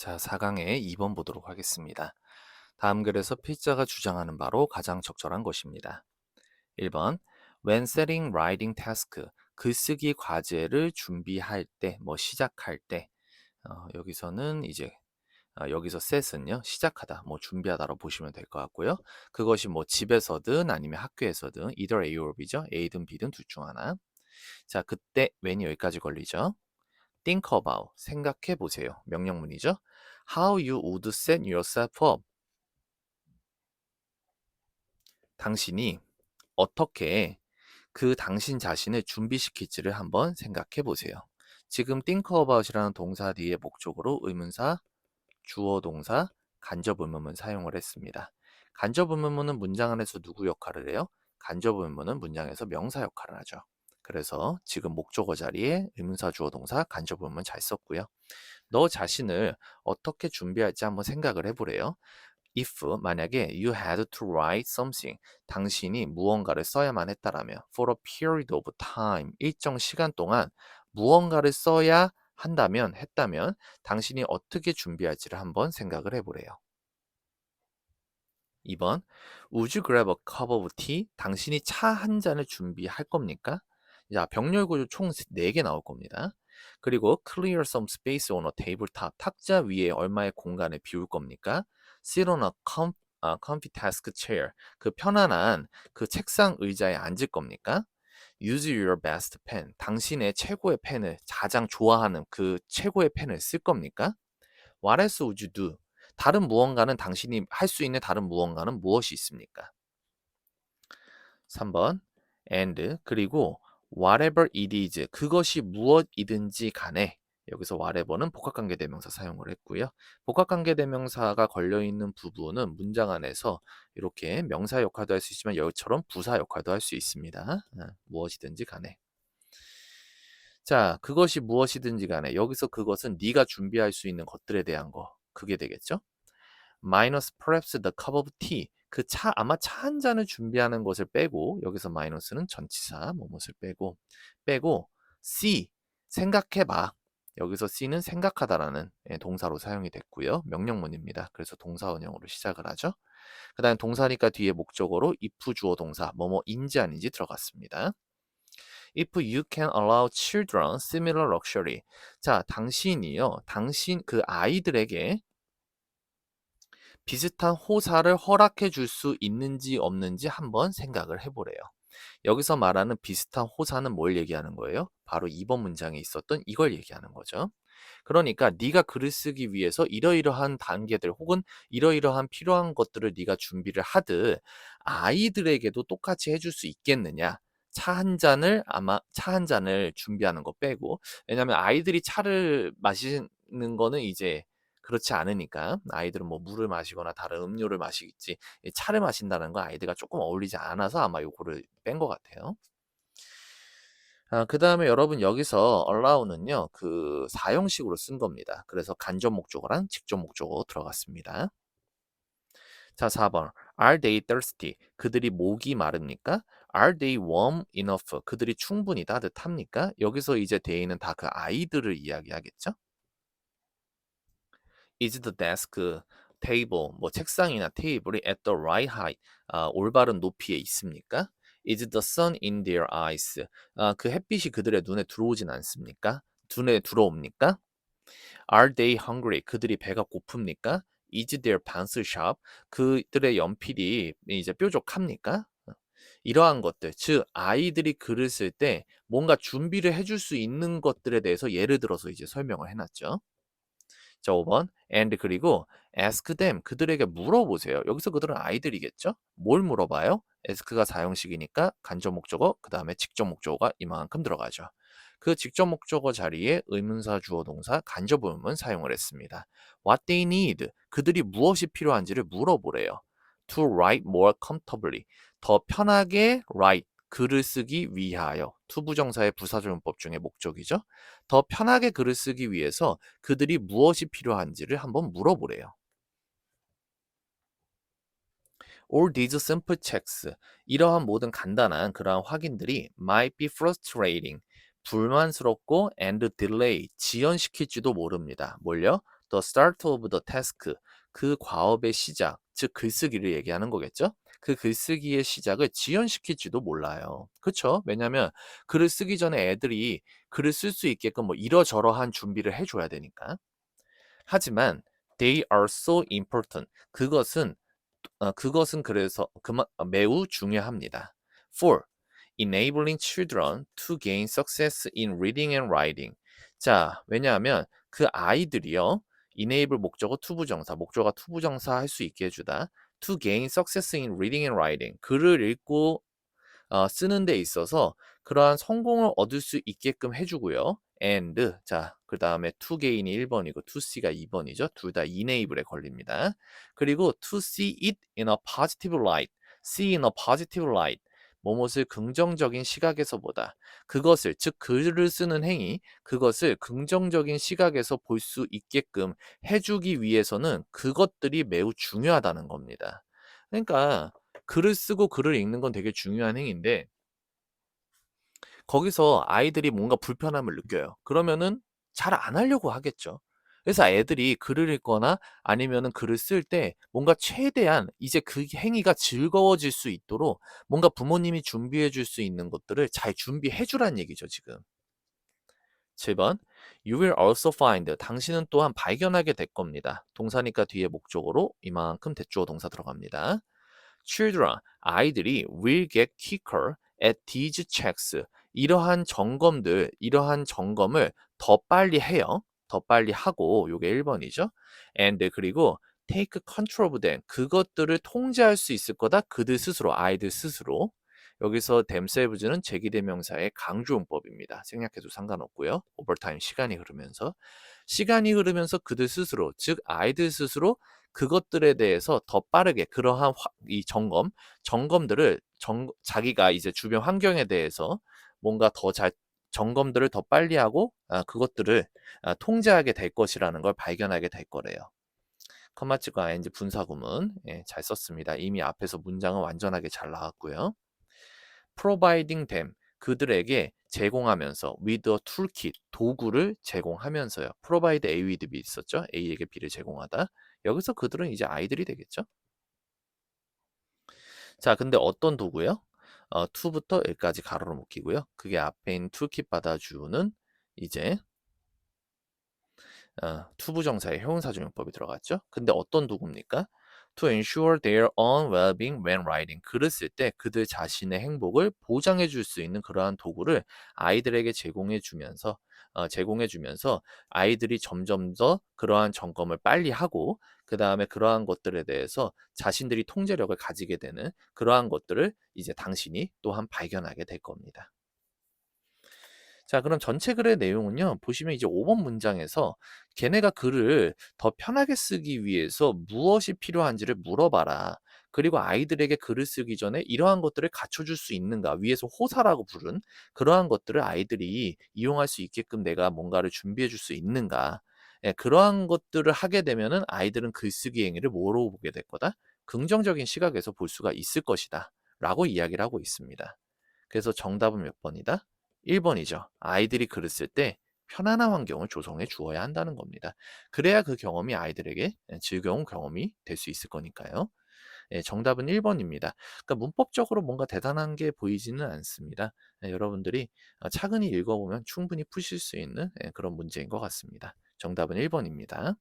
자, 4강의 2번 보도록 하겠습니다. 다음 글에서 필자가 주장하는 바로 가장 적절한 것입니다. 1번 When setting writing task 글쓰기 과제를 준비할 때, 뭐 시작할 때 어, 여기서는 이제 어, 여기서 set은요 시작하다, 뭐 준비하다로 보시면 될 것 같고요. 그것이 뭐 집에서든 아니면 학교에서든 either A or B죠. A든 B든 둘 중 하나. 자, 그때 when이 여기까지 걸리죠. think about 생각해 보세요. 명령문이죠. How you would set yourself up. 당신이 어떻게 그 당신 자신을 준비시킬지를 한번 생각해 보세요. 지금 think about이라는 동사 뒤에 목적으로 의문사, 주어 동사, 간접 의문문 사용을 했습니다. 간접 의문문은 문장 안에서 누구 역할을 해요? 간접 의문문은 문장에서 명사 역할을 하죠. 그래서 지금 목적어 자리에 의문사, 주어 동사, 간접 의문문 잘 썼고요. 너 자신을 어떻게 준비할지 한번 생각을 해보래요. if 만약에 you had to write something 당신이 무언가를 써야만 했다라면 for a period of time 일정 시간 동안 무언가를 써야 한다면 했다면 당신이 어떻게 준비할지를 한번 생각을 해보래요. 2번 Would you grab a cup of tea? 당신이 차 한 잔을 준비할 겁니까? 자, 병렬 구조 총 4개 나올 겁니다. 그리고 clear some space on a tabletop. 탁자 위에 얼마의 공간을 비울 겁니까? sit on a com, 아, comfy desk chair. 그 편안한 그 책상 의자에 앉을 겁니까? use your best pen. 당신의 최고의 펜을 가장 좋아하는 그 최고의 펜을 쓸 겁니까? What else would you do? 다른 무언가는 당신이 할 수 있는 다른 무언가는 무엇이 있습니까? 3번 and 그리고 whatever it is 그것이 무엇이든지 간에 여기서 whatever는 복합관계 대명사 사용을 했고요. 복합관계 대명사가 걸려 있는 부분은 문장 안에서 이렇게 명사 역할도 할 수 있지만 여기처럼 부사 역할도 할 수 있습니다. 아, 무엇이든지 간에 자 그것이 무엇이든지 간에 여기서 그것은 네가 준비할 수 있는 것들에 대한 거 그게 되겠죠? minus perhaps the cup of tea 그 차 아마 차 한 잔을 준비하는 것을 빼고 여기서 마이너스는 전치사 뭐뭇을 빼고 빼고 see 생각해봐 여기서 C는 생각하다라는 예, 동사로 사용이 됐고요. 명령문입니다. 그래서 동사원형으로 시작을 하죠. 그 다음 동사니까 뒤에 목적어로 if 주어 동사 뭐뭐인지 아닌지 들어갔습니다. If you can allow children similar luxury. 자, 당신이요. 당신 그 아이들에게 비슷한 호사를 허락해 줄 수 있는지 없는지 한번 생각을 해보래요. 여기서 말하는 비슷한 호사는 뭘 얘기하는 거예요? 바로 2번 문장에 있었던 이걸 얘기하는 거죠. 그러니까 네가 글을 쓰기 위해서 이러이러한 단계들 혹은 이러이러한 필요한 것들을 네가 준비를 하듯 아이들에게도 똑같이 해줄 수 있겠느냐? 차 한 잔을 아마 차 한 잔을 준비하는 거 빼고 왜냐하면 아이들이 차를 마시는 거는 이제 그렇지 않으니까 아이들은 뭐 물을 마시거나 다른 음료를 마시겠지 차를 마신다는 거 아이들과 조금 어울리지 않아서 아마 요거를 뺀 것 같아요. 아, 그 다음에 여러분 여기서 allow는요 그 사형식으로 쓴 겁니다. 그래서 간접 목적어랑 직접 목적어 들어갔습니다. 자 4번 Are they thirsty? 그들이 목이 마릅니까? Are they warm enough? 그들이 충분히 따뜻합니까? 여기서 이제 they는 다 그 아이들을 이야기하겠죠? Is the desk table 뭐 책상이나 테이블이 at the right height 아, 올바른 높이에 있습니까? is the sun in their eyes 아, 그 햇빛이 그들의 눈에 들어오진 않습니까? 눈에 들어옵니까? are they hungry 그들이 배가 고픕니까? is their pencil sharp 그들의 연필이 이제 뾰족합니까? 이러한 것들, 즉 아이들이 글을 쓸 때 뭔가 준비를 해줄 수 있는 것들에 대해서 예를 들어서 이제 설명을 해놨죠. 자, 5번. and 그리고 ask them 그들에게 물어보세요. 여기서 그들은 아이들이겠죠? 뭘 물어봐요? ask가 사용식이니까 간접 목적어, 그 다음에 직접 목적어가 이만큼 들어가죠. 그 직접 목적어 자리에 의문사 주어 동사 간접 의문 사용을 했습니다. What they need 그들이 무엇이 필요한지를 물어보래요. To write more comfortably 더 편하게 write 글을 쓰기 위하여 투부정사의 부사조용법 중에 목적이죠. 더 편하게 글을 쓰기 위해서 그들이 무엇이 필요한지를 한번 물어보래요. All these simple checks 이러한 모든 간단한 그러한 확인들이 might be frustrating 불만스럽고 and delay 지연시킬지도 모릅니다. 뭘요? the start of the task 그 과업의 시작, 즉 글쓰기를 얘기하는 거겠죠? 그 글쓰기의 시작을 지연시킬지도 몰라요. 그쵸? 왜냐면 글을 쓰기 전에 애들이 글을 쓸 수 있게끔 뭐 이러저러한 준비를 해줘야 되니까. 하지만 they are so important. 그것은 어, 그것은 그래서 그마, 어, 매우 중요합니다. For enabling children to gain success in reading and writing. 자, 왜냐하면 그 아이들이요. Enable 목적어 투부정사, 목적어가 투부정사 할 수 있게 해주다. to gain success in reading and writing. 글을 읽고 어, 쓰는 데 있어서 그러한 성공을 얻을 수 있게끔 해주고요. and 자, 그 다음에 to gain이 1번이고 to see가 2번이죠. 둘 다 enable에 걸립니다. 그리고 to see it in a positive light. see in a positive light. 뭐뭇을 긍정적인 시각에서 보다. 그것을 즉 글을 쓰는 행위, 그것을 긍정적인 시각에서 볼 수 있게끔 해주기 위해서는 그것들이 매우 중요하다는 겁니다. 그러니까 글을 쓰고 글을 읽는 건 되게 중요한 행위인데 거기서 아이들이 뭔가 불편함을 느껴요. 그러면은 잘 안 하려고 하겠죠. 그래서 애들이 글을 읽거나 아니면은 글을 쓸 때 뭔가 최대한 이제 그 행위가 즐거워질 수 있도록 뭔가 부모님이 준비해 줄 수 있는 것들을 잘 준비해 주란 얘기죠, 지금. 7번. You will also find. 당신은 또한 발견하게 될 겁니다. 동사니까 뒤에 목적으로 이만큼 대주어 동사 들어갑니다. Children, 아이들이 will get quicker at these checks. 이러한 점검들, 이러한 점검을 더 빨리 해요. 더 빨리 하고 요게 1번이죠. and 그리고 take control of them. 그것들을 통제할 수 있을 거다. 그들 스스로, 아이들 스스로. 여기서 themselves는 제기대명사의 강조용법입니다. 생략해도 상관없고요. 오버타임 시간이 흐르면서 시간이 흐르면서 그들 스스로 즉 아이들 스스로 그것들에 대해서 더 빠르게 그러한 화, 이 점검 점검들을 정, 자기가 이제 주변 환경에 대해서 뭔가 더 잘 점검들을 더 빨리 하고 아, 그것들을 아, 통제하게 될 것이라는 걸 발견하게 될 거래요. 커마치과 ing 분사구문 예, 잘 썼습니다. 이미 앞에서 문장은 완전하게 잘 나왔고요. providing them 그들에게 제공하면서 with a toolkit 도구를 제공하면서요. provide A with B 있었죠? A에게 B를 제공하다. 여기서 그들은 이제 아이들이 되겠죠? 자, 근데 어떤 도구요? 어, to부터 여기까지 가로로 묶이고요. 그게 앞에 있는 toolkit 받아주는 이제 어, 투부정사의 형용사조용법이 들어갔죠. 근데 어떤 도구입니까? to ensure their own well-being when writing. 글을 쓸 때 그들 자신의 행복을 보장해 줄 수 있는 그러한 도구를 아이들에게 제공해 주면서 어, 제공해 주면서 아이들이 점점 더 그러한 점검을 빨리 하고 그 다음에 그러한 것들에 대해서 자신들이 통제력을 가지게 되는 그러한 것들을 이제 당신이 또한 발견하게 될 겁니다. 자, 그럼 전체 글의 내용은요. 보시면 이제 5번 문장에서 걔네가 글을 더 편하게 쓰기 위해서 무엇이 필요한지를 물어봐라. 그리고 아이들에게 글을 쓰기 전에 이러한 것들을 갖춰줄 수 있는가 위에서 호사라고 부른 그러한 것들을 아이들이 이용할 수 있게끔 내가 뭔가를 준비해 줄 수 있는가 예, 그러한 것들을 하게 되면은 아이들은 글쓰기 행위를 뭐로 보게 될 거다 긍정적인 시각에서 볼 수가 있을 것이다 라고 이야기를 하고 있습니다 그래서 정답은 몇 번이다 1번이죠. 아이들이 글을 쓸 때 편안한 환경을 조성해 주어야 한다는 겁니다. 그래야 그 경험이 아이들에게 예, 즐거운 경험이 될 수 있을 거니까요. 예, 정답은 1번입니다. 그러니까 문법적으로 뭔가 대단한 게 보이지는 않습니다. 예, 여러분들이 어, 차근히 읽어보면 충분히 푸실 수 있는 예, 그런 문제인 것 같습니다. 정답은 1번입니다.